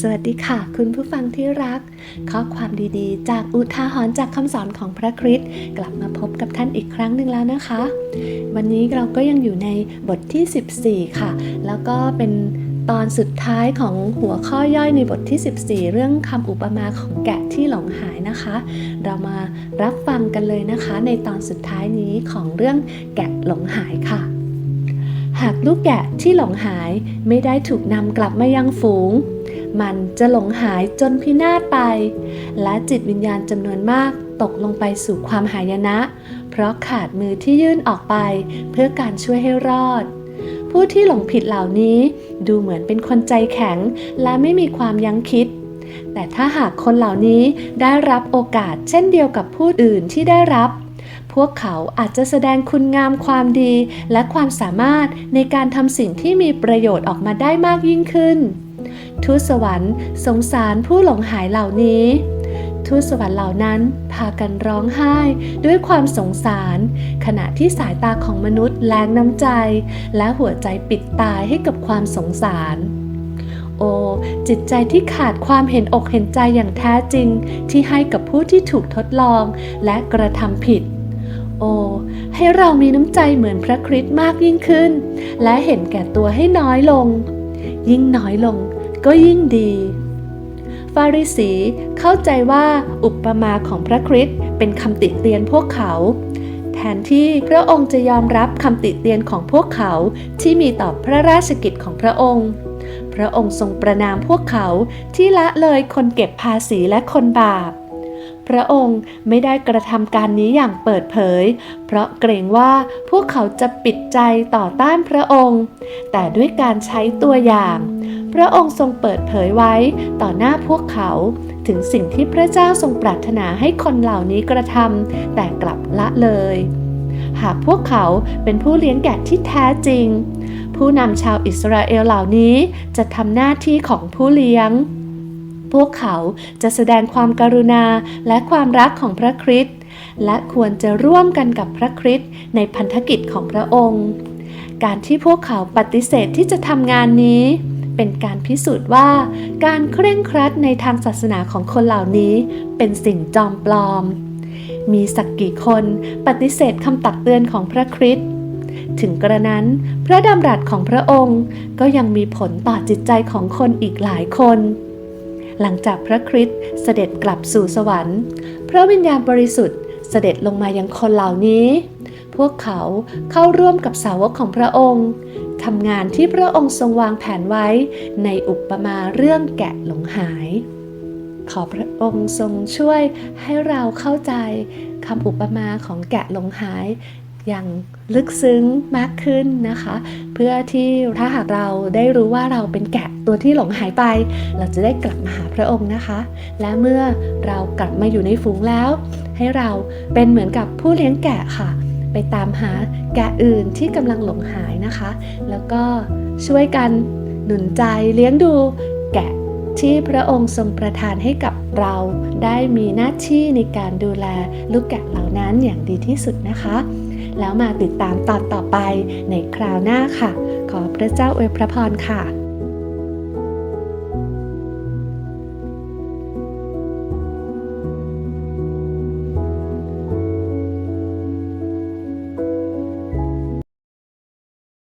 สวัสดีค่ะ คุณผู้ฟังที่รัก ข้อความดีๆ จากอุทาหรณ์จากคำสอนของพระคริสต์กลับมาพบกับท่านอีกครั้งหนึ่งแล้วนะคะ วันนี้เราก็ยังอยู่ในบทที่ 14 ค่ะ แล้วก็เป็นตอนสุดท้ายของหัวข้อย่อยในบทที่ 14 เรื่องคำอุปมาของแกะที่หลงหายนะคะ เรามารับฟังกันเลยนะคะ ในตอนสุดท้ายนี้ของเรื่องแกะหลงหายค่ะ หากลูกแกะที่หลงหายไม่ได้ถูกนำกลับมายังฝูง มันจะหลงหายจนพินาศไป และจิตวิญญาณจำนวนมากตกลงไปสู่ความหายนะ เพราะขาดมือที่ยื่นออกไปเพื่อการช่วยให้รอด ผู้ที่หลงผิดเหล่านี้ดูเหมือนเป็นคนใจแข็งและไม่มีความยั้งคิด แต่ถ้าหากคนเหล่านี้ได้รับโอกาสเช่นเดียวกับผู้อื่นที่ได้รับ พวกเขาอาจจะแสดงคุณงามความดี และความสามารถในการทำสิ่งที่มีประโยชน์ออกมาได้มากยิ่งขึ้น ทูตสวรรค์ สงสารผู้หลงหายเหล่านี้ทูตสวรรค์เหล่านั้นพากันร้องไห้ด้วยความสงสาร ขณะที่สายตาของมนุษย์แรงน้ำใจ และหัวใจปิดตายให้กับความสงสาร โอ้จิตใจที่ขาดความเห็นอกเห็นใจอย่างแท้จริง ที่ให้กับผู้ที่ถูกทดลองและกระทำผิด โอ้ให้เรามีน้ำใจเหมือนพระคริสต์มากยิ่งขึ้น และเห็นแก่ตัวให้น้อยลง ยิ่งน้อยลงก็ยิ่งดี ฟาริสีเข้าใจว่าอุปมาของพระคริสต์เป็นคำติเตียนพวกเขา แทนที่พระองค์จะยอมรับคำติเตียนของพวกเขาที่มีต่อพระราชกิจของพระองค์พระองค์ทรงประนามพวกเขาที่ละเลยคนเก็บภาษีและคนบาป พระองค์ไม่ได้กระทำการนี้อย่างเปิดเผย เพราะเกรงว่าพวกเขาจะปิดใจต่อต้านพระองค์ แต่ด้วยการใช้ตัวอย่าง พระองค์ทรงเปิดเผยไว้ต่อหน้าพวกเขา ถึงสิ่งที่พระเจ้าทรงปรารถนาให้คนเหล่านี้กระทำแต่กลับละเลย หากพวกเขาเป็นผู้เลี้ยงแกะที่แท้จริง ผู้นำชาวอิสราเอลเหล่านี้จะทำหน้าที่ของผู้เลี้ยง พวกเขาจะแสดงความการุณาและความรักของพระคริสต์และควรจะร่วมกันกับพระคริสต์ในพันธกิจของพระองค์ การที่พวกเขาปฏิเสธที่จะทำงานนี้ เป็นการพิสูจน์ว่าการเคร่งครัดในทางศาสนาของคนเหล่านี้เป็นสิ่งจอมปลอม มีสักกี่คนปฏิเสธคำตักเตือนของพระคริสต์ถึงกระนั้นพระดำรัสของพระองค์ก็ยังมีผลต่อจิตใจของคนอีกหลายคน หลังจากพระคริสต์เสด็จกลับสู่สวรรค์ พระวิญญาณบริสุทธิ์เสด็จลงมายังคนเหล่านี้ พวกเขาเข้าร่วมกับสาวกของพระองค์ทำงานที่พระองค์ทรงวางแผนไว้ในอุปมาเรื่องแกะหลงหาย ขอพระองค์ทรงช่วยให้เราเข้าใจคำอุปมาของแกะหลงหาย อย่างลึกซึ้งมากขึ้นนะคะ เพื่อที่ถ้าหากเราได้รู้ว่าเราเป็นแกะตัวที่หลงหายไป เราจะได้กลับมาหาพระองค์นะคะ และเมื่อเรากลับมาอยู่ในฝูงแล้ว ให้เราเป็นเหมือนกับผู้เลี้ยงแกะค่ะ ไปตามหาแกะอื่นที่กำลังหลงหายนะคะ แล้วก็ช่วยกันหนุนใจเลี้ยงดูแกะที่พระองค์ทรงประทานให้กับเราได้มีหน้าที่ในการดูแลลูกแกะเหล่านั้นอย่างดีที่สุดนะคะ แล้วมาติดตามตอนต่อไปในคราวหน้าค่ะ ขอพระเจ้าอวยพระพรค่ะ